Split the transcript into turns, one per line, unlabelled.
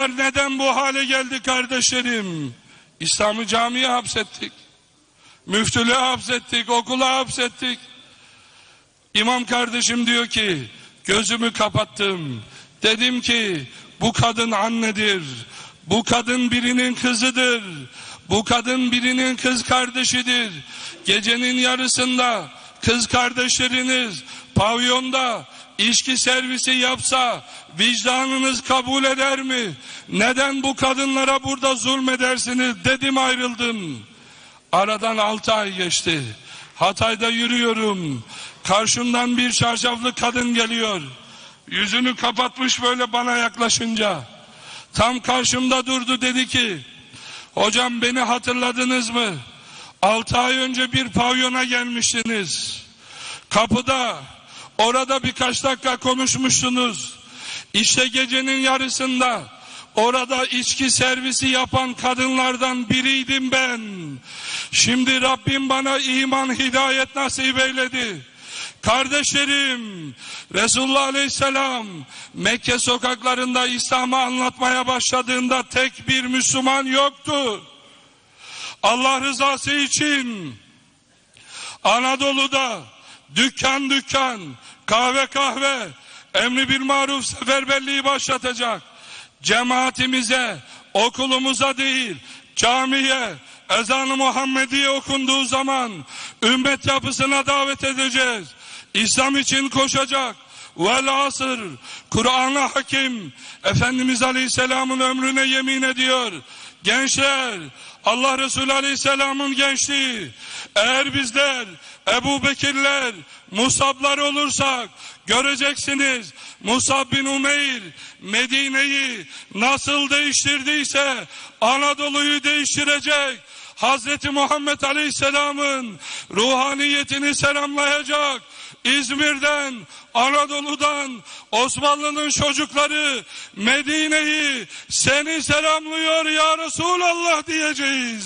neden bu hale geldi kardeşlerim? İslam'ı camiye hapsettik. Müftülüğe hapsettik, okula hapsettik. İmam kardeşim diyor ki, gözümü kapattım. Dedim ki, bu kadın annedir. Bu kadın birinin kızıdır. Bu kadın birinin kız kardeşidir. Gecenin yarısında kız kardeşleriniz pavyonda içki servisi yapsa vicdanınız kabul eder mi? Neden bu kadınlara burada zulmedersiniz dedim ayrıldım. Aradan altı ay geçti. Hatay'da yürüyorum. Karşımdan bir çarşaflı kadın geliyor. Yüzünü kapatmış böyle bana yaklaşınca. Tam karşımda durdu dedi ki, hocam beni hatırladınız mı? Altı ay önce bir pavyona gelmiştiniz. Kapıda, orada birkaç dakika konuşmuştunuz. İşte gecenin yarısında orada içki servisi yapan kadınlardan biriydim ben. Şimdi Rabbim bana iman hidayet nasip eyledi. Kardeşlerim, Resulullah Aleyhisselam Mekke sokaklarında İslam'ı anlatmaya başladığında tek bir Müslüman yoktu. Allah rızası için Anadolu'da dükkan dükkan, kahve kahve, emri bir maruf seferberliği başlatacak. Cemaatimize, okulumuza değil, camiye, ezanı Muhammediye okunduğu zaman ümmet yapısına davet edeceğiz. İslam için koşacak. Vel asır, Kur'an'a hakim, Efendimiz Aleyhisselam'ın ömrüne yemin ediyor. Gençler, Allah Resulü Aleyhisselam'ın gençliği, eğer bizler Ebu Bekirler, Musablar olursak göreceksiniz Musab bin Umeyr Medine'yi nasıl değiştirdiyse Anadolu'yu değiştirecek. Hazreti Muhammed Aleyhisselam'ın ruhaniyetini selamlayacak. İzmir'den, Anadolu'dan Osmanlı'nın çocukları Medine'yi seni selamlıyor ya Resulallah diyeceğiz.